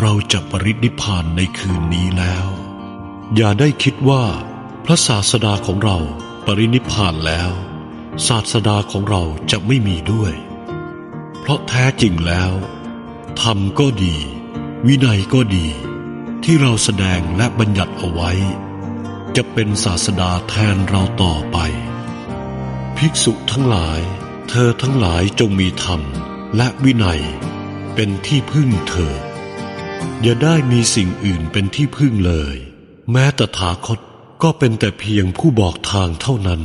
เราจะปรินิพานในคืนนี้แล้ว อย่าได้คิดว่า พระศาสดาของเราปรินิพานแล้ว ศาสดาของเราจะไม่มีด้วย เพราะแท้จริงแล้วธรรมก็ดี วินัยก็ดี ที่เราแสดงและบัญญัติเอาไว้ จะเป็นศาสดาแทนเราต่อไป ภิกษุทั้งหลาย เธอทั้งหลายจงมีธรรมและวินัย เป็นที่พึ่งเธอ อย่าได้มีสิ่งอื่นเป็นที่พึ่งเลย แม้ตถาคตก็เป็นแต่เพียงผู้บอกทางเท่านั้น